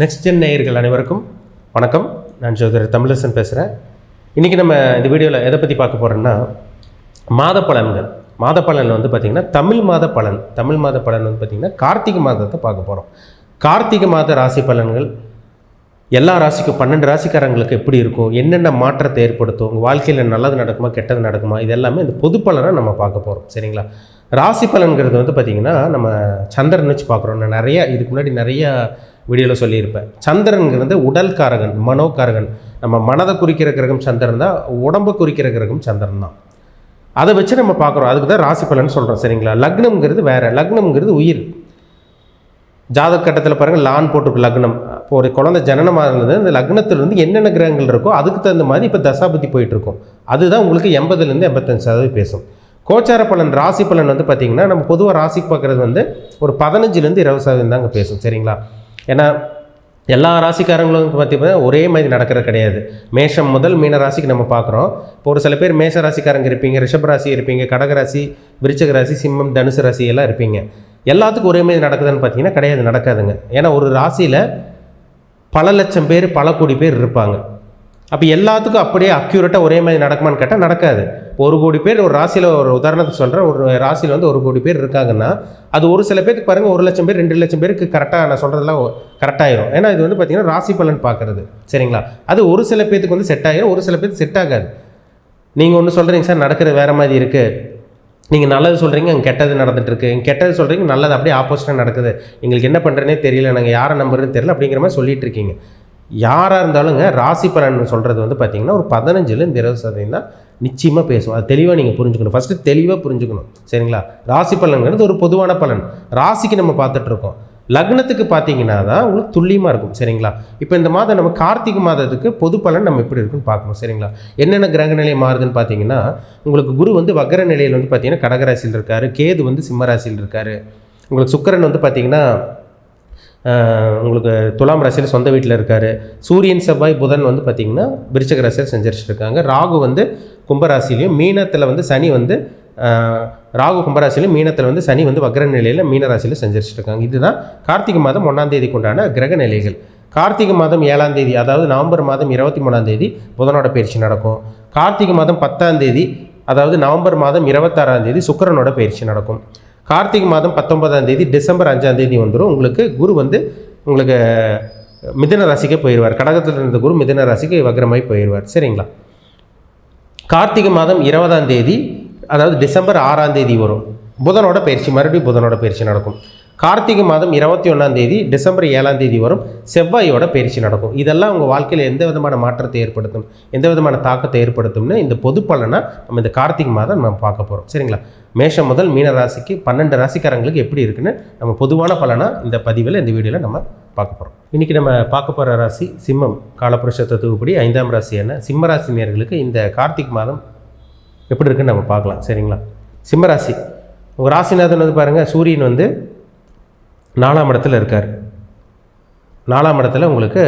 Next gen நேயர்கள் அனைவருக்கும் வணக்கம். நான் ஜோதிடர் தமிழரசன் பேசுகிறேன் இன்றைக்கி நம்ம இந்த வீடியோவில் எதை பற்றி பார்க்க போகிறோம்னா மாத பலன்கள் மாத பலன் வந்து பார்த்திங்கன்னா தமிழ் மாத பலன் தமிழ் மாத பலன் வந்து பார்த்திங்கன்னா கார்த்திகை மாதத்தை பார்க்க போகிறோம் கார்த்திகை மாத ராசி பலன்கள் எல்லா ராசிக்கும் பன்னெண்டு ராசிக்காரங்களுக்கு எப்படி இருக்கும்? என்னென்ன மாற்றத்தை ஏற்படுத்தும்? உங்கள் வாழ்க்கையில் நல்லது நடக்குமா கெட்டது நடக்குமா? இது எல்லாமே இந்த பொது பலனை நம்ம பார்க்க போகிறோம் சரிங்களா? ராசி பலன்கிறது வந்து பார்த்திங்கன்னா நம்ம சந்திரன் வச்சு பார்க்குறோம். நான் நிறைய இதுக்கு முன்னாடி நிறையா வீடியோவில் சொல்லியிருப்பேன். சந்திரன்கிறது உடல் காரகன் மனோகாரகன் நம்ம மனதை குறிக்கிற கிரகம் சந்திரன் தான் உடம்பை குறிக்கிற கிரகம் சந்திரன் தான். அதை வச்சு நம்ம பார்க்குறோம். அதுக்கு தான் ராசி பலன் சொல்கிறோம் சரிங்களா? லக்னம்ங்கிறது வேறு. லக்னம்ங்கிறது உயிர். ஜாதக கட்டத்தில் பாருங்கள் லான் போட்டிருக்கு லக்னம். இப்போ ஒரு குழந்தை ஜனனமாக இருந்தது அந்த லக்னத்திலிருந்து என்னென்ன கிரகங்கள் இருக்கோ அதுக்கு தகுந்த மாதிரி இப்போ தசாபதி போயிட்டுருக்கோம் அதுதான் உங்களுக்கு எண்பதுலேருந்து எண்பத்தஞ்சு சதவீதம் பேசும். கோச்சார பலன் ராசி பலன் வந்து பார்த்திங்கன்னா நம்ம பொதுவாக ராசிக்கு பார்க்குறது வந்து ஒரு பதினஞ்சுலேருந்து இருபது சதவீதம் தாங்க பேசும் சரிங்களா? ஏன்னா எல்லா ராசிக்காரங்களும் வந்து பார்த்தீங்கன்னா ஒரே மாதிரி நடக்கிறது கிடையாது. மேஷம் முதல் மீன ராசிக்கு நம்ம பார்க்குறோம் இப்போ ஒரு சில பேர் மேஷ ராசிக்காரங்க இருப்பீங்க ரிஷப ராசி இருப்பீங்க கடக ராசி விருச்சக ராசி சிம்மம் தனுசு ராசி எல்லாம் இருப்பீங்க. எல்லாத்துக்கும் ஒரே மாதிரி நடக்குதுன்னு பார்த்தீங்கன்னா கிடையாது நடக்காதுங்க. ஏன்னா ஒரு ராசியில் பல லட்சம் பேர் பல கோடி பேர் இருப்பாங்க. அப்போ எல்லாத்துக்கும் அப்படியே அக்யூரேட்டாக ஒரே மாதிரி நடக்குமான்னு கேட்டால் நடக்காது. ஒரு கோடி பேர் ஒரு ராசியில் ஒரு உதாரணத்துக்கு சொல்கிறேன் ஒரு ராசியில் வந்து ஒரு கோடி பேர் இருக்காங்கன்னா அது ஒரு சில பேருக்கு பாருங்கள் ஒரு லட்சம் பேர் ரெண்டு லட்சம் பேருக்கு கரெக்டாக நான் சொல்கிறதெல்லாம் கரெக்டாயிரும் ஏன்னா இது வந்து பார்த்திங்கன்னா ராசி பலன் பார்க்குறது சரிங்களா? அது ஒரு சில பேத்துக்கு வந்து செட் ஆகிடும் ஒரு சில பேருக்கு செட் ஆகாது. நீங்கள் ஒன்று சொல்கிறீங்க சார் நடக்கிறது வேறு மாதிரி இருக்குது நீங்கள் நல்லது சொல்கிறீங்க அங்கே கெட்டது நடந்துட்டுருக்கு. இங்கே கெட்டது சொல்கிறீங்க நல்லது அப்படியே ஆப்போசிட்டாக நடக்குது. எங்களுக்கு என்ன பண்ணுறேனே தெரியல நாங்கள் யாரை நம்புறதுன்னு தெரியல அப்படிங்கிற மாதிரி சொல்லிட்டு இருக்கீங்க. யாராக இருந்தாலுங்க ராசி பலன் சொல்கிறது வந்து பார்த்தீங்கன்னா ஒரு பதினஞ்சுலேருந்து இருபது சதவீதம் தான் நிச்சயமாக பேசுவோம். அது தெளிவாக நீங்கள் புரிஞ்சுக்கணும். ஃபஸ்ட்டு தெளிவாக புரிஞ்சுக்கணும். சரிங்களா? ராசி பலன்கிறது ஒரு பொதுவான பலன். ராசிக்கு நம்ம பார்த்துட்ருக்கோம். லக்னத்துக்கு பார்த்தீங்கன்னா தான் உங்களுக்கு துல்லியமாக இருக்கும். சரிங்களா? இப்போ இந்த மாதம் நம்ம கார்த்திகை மாதத்துக்கு பொது பலன் நம்ம எப்படி இருக்குன்னு பார்க்கணும். சரிங்களா? என்னென்ன கிரக நிலை மாறுதுன்னு பார்த்தீங்கன்னா உங்களுக்கு குரு வந்து வக்கர நிலையில் வந்து பார்த்தீங்கன்னா கடகராசியில் இருக்கார். கேது வந்து சிம்மராசியில் இருக்கார். உங்களுக்கு சுக்கரன் வந்து பார்த்தீங்கன்னா உங்களுக்கு துலாம் ராசியில் சொந்த வீட்டில் இருக்கார். சூரியன் செவ்வாய் புதன் வந்து பார்த்திங்கன்னா விருச்சக ராசியில் செஞ்சரிச்சிட்டு இருக்காங்க ராகு வந்து கும்பராசிலையும் மீனத்தில் வந்து சனி வந்து ராகு கும்பராசிலையும் மீனத்தில் வந்து சனி வந்து வக்ர நிலையில் மீனராசியில் ராசியில் இருக்காங்க இதுதான் கார்த்திகை மாதம் ஒன்றாம் தேதிக்கு உண்டான கிரக நிலைகள். கார்த்திகை மாதம் ஏழாம் தேதி அதாவது நவம்பர் மாதம் இருபத்தி மூணாம் தேதி புதனோட பயிற்சி நடக்கும். கார்த்திகை மாதம் பத்தாம் தேதி அதாவது நவம்பர் மாதம் இருபத்தாறாம் தேதி சுக்கிரனோட பயிற்சி நடக்கும். கார்த்திகை மாதம் பத்தொன்பதாம் தேதி டிசம்பர் அஞ்சாம் தேதி வந்துடும் உங்களுக்கு குரு வந்து உங்களுக்கு மிதன ராசிக்கே போயிடுவார் கடகத்தில் இருந்த குரு மிதன ராசிக்கு வக்ரமாய் போயிடுவார் சரிங்களா? கார்த்திகை மாதம் இருபதாம் தேதி அதாவது டிசம்பர் ஆறாம் தேதி வரும். புதனோட பயிற்சி மறுபடியும் புதனோட பயிற்சி நடக்கும். கார்த்திகை மாதம் இருபத்தி ஒன்றாம் தேதி டிசம்பர் ஏழாம் தேதி வரும் செவ்வாயோட பயிற்சி நடக்கும். இதெல்லாம் உங்கள் வாழ்க்கையில் எந்த விதமான மாற்றத்தை ஏற்படுத்தும் எந்த விதமான தாக்கத்தை ஏற்படுத்தும்னு இந்த பொது பலனை நம்ம இந்த கார்த்திகை மாதம் நம்ம பார்க்க போகிறோம் சரிங்களா? மேஷம் முதல் மீன ராசிக்கு பன்னெண்டு ராசிக்காரங்களுக்கு எப்படி இருக்குன்னு நம்ம பொதுவான பலனாக இந்த பதிவில் இந்த வீடியோவில் நம்ம பார்க்க போகிறோம் இன்றைக்கி நம்ம பார்க்க போகிற ராசி சிம்மம். காலப்புருஷ தத்துவப்படி ஐந்தாம் ராசியான சிம்ம ராசி நேர்களுக்கு இந்த கார்த்திக் மாதம் எப்படி இருக்குன்னு நம்ம பார்க்கலாம். சரிங்களா? சிம்மராசி உங்கள் ராசிநாதன் வந்து பாருங்கள் சூரியன் வந்து நாலாம் இடத்துல இருக்கார். நாலாம் இடத்துல உங்களுக்கு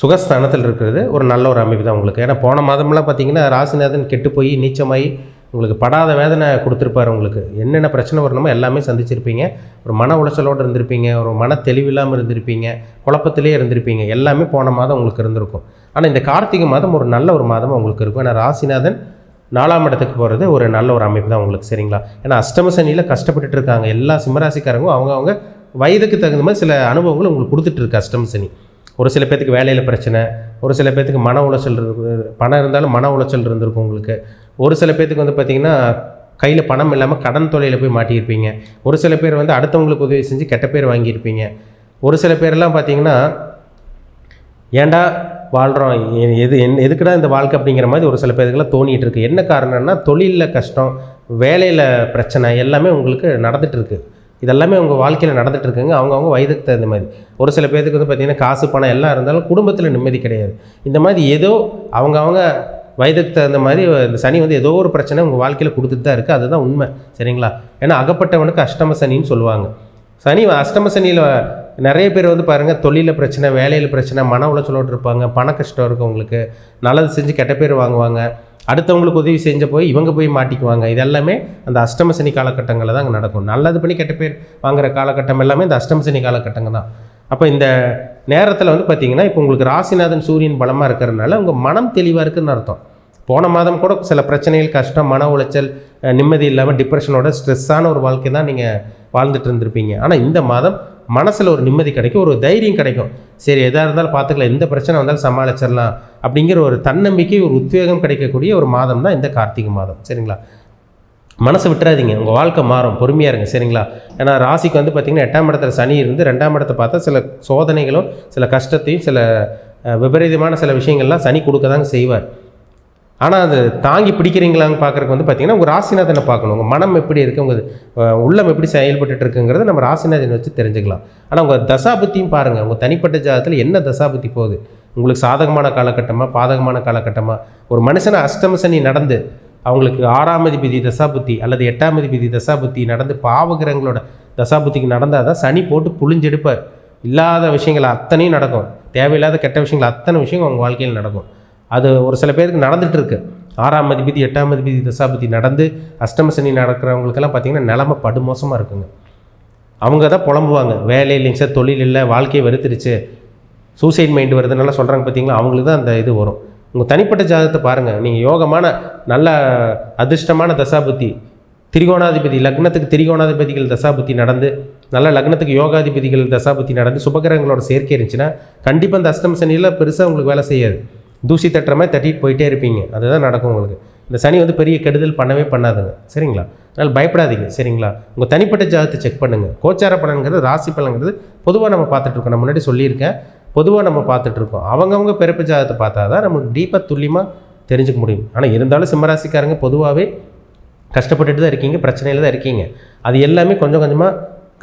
சுகஸ்தானத்தில் இருக்கிறது. ஒரு நல்ல ஒரு அமைப்பு தான் உங்களுக்கு. ஏன்னா போன மாதம்லாம் பார்த்தீங்கன்னா ராசிநாதன் கெட்டு போய் நீச்சமாகி உங்களுக்கு படாத வேதனை கொடுத்துருப்பாரு உங்களுக்கு. என்னென்ன பிரச்சனை வரணுமோ எல்லாமே சந்திச்சிருப்பீங்க. ஒரு மன உளைச்சலோடு இருந்திருப்பீங்க. ஒரு மன தெளிவில்லாமல் இருந்திருப்பீங்க. குழப்பத்திலே இருந்திருப்பீங்க. எல்லாமே போன மாதம் உங்களுக்கு இருந்திருக்கும். ஆனால் இந்த கார்த்திகை மாதம் ஒரு நல்ல ஒரு மாதம் உங்களுக்கு இருக்கும். ஏன்னா ராசிநாதன் நாலாம் இடத்துக்கு போகிறது ஒரு நல்ல ஒரு அமைப்பு தான் உங்களுக்கு சரிங்களா? ஏன்னா அஷ்டம சனியில் கஷ்டப்பட்டுட்டு இருக்காங்க. எல்லா சிம்மராசிக்காரங்களும் அவங்க அவங்க வயதுக்கு தகுந்த மாதிரி சில அனுபவங்கள் உங்களுக்கு கொடுத்துட்ருக்கு அஷ்டம சனி. ஒரு சில பேத்துக்கு வேலையில் பிரச்சனை ஒரு சில பேத்துக்கு மன உளைச்சல் இருக்கு பணம் இருந்தாலும் மன உளைச்சல் இருந்திருக்கும் உங்களுக்கு. ஒரு சில பேத்துக்கு வந்து பார்த்திங்கன்னா கையில் பணம் இல்லாமல் கடன் தொலையில் போய் மாட்டியிருப்பீங்க. ஒரு சில பேர் வந்து அடுத்தவங்களுக்கு உதவி செஞ்சு கெட்ட பேர் வாங்கியிருப்பீங்க. ஒரு சில பேரெல்லாம் பார்த்திங்கன்னா ஏன்டா வாழ்கிறோம் எது என் எதுக்குடா இந்த வாழ்க்கை அப்படிங்கிற மாதிரி ஒரு சில பேருக்குலாம் தோணிட்டு இருக்கு என்ன காரணம்னா தொழிலில் கஷ்டம் வேலையில் பிரச்சனை எல்லாமே உங்களுக்கு நடந்துகிட்டு இருக்குது இதெல்லாமே உங்கள் வாழ்க்கையில் நடந்துட்டு இருக்குங்க அவங்கவுங்க வயதுக்கு தகுந்த மாதிரி. ஒரு சில பேருக்கு வந்து பார்த்திங்கன்னா காசு பணம் எல்லாம் இருந்தாலும் குடும்பத்தில் நிம்மதி கிடையாது. இந்த மாதிரி ஏதோ அவங்கவுங்க வயதுக்கு தகுந்த மாதிரி இந்த சனி வந்து ஏதோ ஒரு பிரச்சனை உங்கள் வாழ்க்கையில் கொடுத்துட்டு தான் இருக்குது அதுதான் உண்மை. சரிங்களா? ஏன்னா அகப்பட்டவனுக்கு அஷ்டம சனின்னு சொல்லுவாங்க. சனி அஷ்டம சனியில் நிறைய பேர் வந்து பாருங்கள் தொழிலில் பிரச்சனை வேலையில் பிரச்சனை மன உளைச்சலோடு இருப்பாங்க பண கஷ்டம் இருக்கும் உங்களுக்கு நல்லது செஞ்சு கெட்ட பேர் வாங்குவாங்க அடுத்தவங்களுக்கு உதவி செஞ்ச போய் இவங்க போய் மாட்டிக்குவாங்க. இது எல்லாமே அந்த அஷ்டமசனி காலகட்டங்களில் தான் அங்கே நடக்கும். நல்லது பண்ணி கெட்ட பேர் வாங்குற காலகட்டம் எல்லாமே இந்த அஷ்டமசனி காலகட்டங்கள் தான். அப்போ இந்த நேரத்தில் வந்து பார்த்திங்கன்னா இப்போ உங்களுக்கு ராசிநாதன் சூரியன் பலமாக இருக்கிறதுனால உங்கள் மனம் தெளிவாக இருக்குன்னு அர்த்தம். போன மாதம் கூட சில பிரச்சனைகள் கஷ்டம் மன உளைச்சல் நிம்மதி இல்லாமல் டிப்ரெஷனோட ஸ்ட்ரெஸ்ஸான ஒரு வாழ்க்கை தான் நீங்கள் வாழ்ந்துட்டு இருந்திருப்பீங்க. ஆனால் இந்த மாதம் மனசில் ஒரு நிம்மதி கிடைக்கும் ஒரு தைரியம் கிடைக்கும். சரி எதாக இருந்தாலும் பார்த்துக்கலாம். எந்த பிரச்சனை வந்தாலும் சமாளிச்சிடலாம் அப்படிங்கிற ஒரு தன்னம்பிக்கை ஒரு உத்வேகம் கிடைக்கக்கூடிய ஒரு மாதம் தான் இந்த கார்த்திகை மாதம். சரிங்களா? மனசை விட்டுறாதீங்க. உங்கள் வாழ்க்கை மாறும். பொறுமையாக இருங்க. சரிங்களா? ஏன்னா ராசிக்கு வந்து பார்த்திங்கன்னா எட்டாம் இடத்துல சனி இருந்து ரெண்டாம் இடத்தை பார்த்தா சில சோதனைகளும் சில கஷ்டத்தையும் சில விபரீதமான சில விஷயங்கள்லாம் சனி கொடுக்க தாங்க செய்வார். ஆனால் அது தாங்கி பிடிக்கிறீங்களான்னு பார்க்குறக்கு வந்து பார்த்தீங்கன்னா உங்கள் ராசிநாதனை பார்க்கணும். உங்கள் மனம் எப்படி இருக்குது உங்கள் உள்ளம் எப்படி செயல்பட்டுட்டு இருக்குங்கிறத நம்ம ராசிநாதனை வச்சு தெரிஞ்சுக்கலாம். ஆனால் உங்கள் தசாபுத்தியும் பாருங்கள் உங்கள் தனிப்பட்ட ஜாதகத்தில் என்ன தசாபுத்தி போகுது? உங்களுக்கு சாதகமான காலகட்டமாக பாதகமான காலகட்டமாக ஒரு மனுஷனை அஷ்டம சனி நடந்து அவங்களுக்கு ஆறாம் அதிபதி தசாபுத்தி அல்லது எட்டாம் அதிபதி தசாபுத்தி நடந்து பாவகிரகங்களோட தசாபுத்திக்கு நடந்தால் தான் சனி போட்டு புளிஞ்செடுப்பார் இல்லாத விஷயங்கள் அத்தனையும் நடக்கும். தேவையில்லாத கெட்ட விஷயங்கள் அத்தனை விஷயங்கள் அவங்க வாழ்க்கையில் நடக்கும். அது ஒரு சில பேருக்கு நடந்துட்டு இருக்கு. ஆறாம் அதிபதி எட்டாம் அதிபதி தசாபதி நடந்து அஷ்டம சனி நடக்கிறவங்களுக்கெல்லாம் பார்த்தீங்கன்னா நிலமை படுமோசமாக இருக்குங்க. அவங்க தான் புலம்புவாங்க. வேலை இல்லைங்க சார் தொழில் இல்லை வாழ்க்கையை வெறுத்துருச்சு. சூசைட் மைண்டு வருதுனால சொல்கிறாங்க பார்த்தீங்களா அவங்களுக்கு தான் அந்த இது வரும். உங்கள் தனிப்பட்ட ஜாதகத்தை பாருங்கள் நீங்கள் யோகமான நல்ல அதிர்ஷ்டமான தசாபுத்தி திரிகோணாதிபதி லக்னத்துக்கு திரிகோணாதிபதிகள் தசாபுத்தி நடந்து நல்ல லக்னத்துக்கு யோகாதிபதிகள் தசாபுத்தி நடந்து சுபகிரகங்களோட சேர்க்கை இருந்துச்சுன்னா கண்டிப்பாக அந்த அஷ்டம சனியில் பெருசாக உங்களுக்கு வேலை செய்யாது. தூசி தட்டுற மாதிரி தட்டிட்டு போயிட்டே இருப்பீங்க. அதுதான் நடக்கும் உங்களுக்கு. இந்த சனி வந்து பெரிய கெடுதல் பண்ணவே பண்ணாதுங்க. சரிங்களா? அதனால் பயப்படாதீங்க. சரிங்களா? உங்கள் தனிப்பட்ட ஜாதகத்தை செக் பண்ணுங்கள் கோச்சார பலன்கிறது ராசி பலன்கிறது பொதுவாக நம்ம பார்த்துட்ருக்கோம் நம்ம நான் முன்னாடி சொல்லியிருக்கேன். பொதுவாக நம்ம பார்த்துட்ருக்கோம் அவங்கவுங்க பிறப்பு ஜாதகத்தை பார்த்தா தான் நமக்கு டீப்பாக துல்லியமாக தெரிஞ்சுக்க முடியும். ஆனால் இருந்தாலும் சிம்மராசிக்காரங்க பொதுவாகவே கஷ்டப்பட்டுட்டு தான் இருக்கீங்க. பிரச்சனையில் தான் இருக்கீங்க. அது எல்லாமே கொஞ்சம் கொஞ்சமாக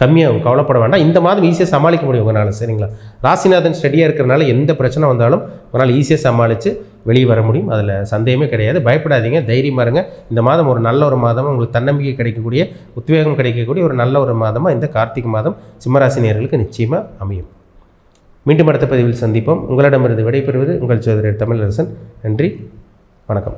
கம்மியாகும் கவலைப்பட வேண்டாம். இந்த மாதம் ஈஸியாக சமாளிக்க முடியும் உங்களால் சரிங்களா? ராசிநாதன் ஸ்டடியாக இருக்கிறனால எந்த பிரச்சனை வந்தாலும் உங்களால் ஈஸியாக சமாளித்து வெளியே வர முடியும். அதில் சந்தேகமே கிடையாது. பயப்படாதீங்க தைரியமாக இருங்க. இந்த மாதம் ஒரு நல்ல ஒரு மாதமாக உங்களுக்கு தன்னம்பிக்கை கிடைக்கக்கூடிய உத்வேகம் கிடைக்கக்கூடிய ஒரு நல்ல ஒரு மாதமாக இந்த கார்த்திகை மாதம் சிம்மராசினியர்களுக்கு நிச்சயமாக அமையும். மீண்டும் அடுத்த பதிவில் சந்திப்போம். உங்களிடமிருந்து விடைபெறுவது உங்கள் சோதரர் தமிழரசன். நன்றி வணக்கம்.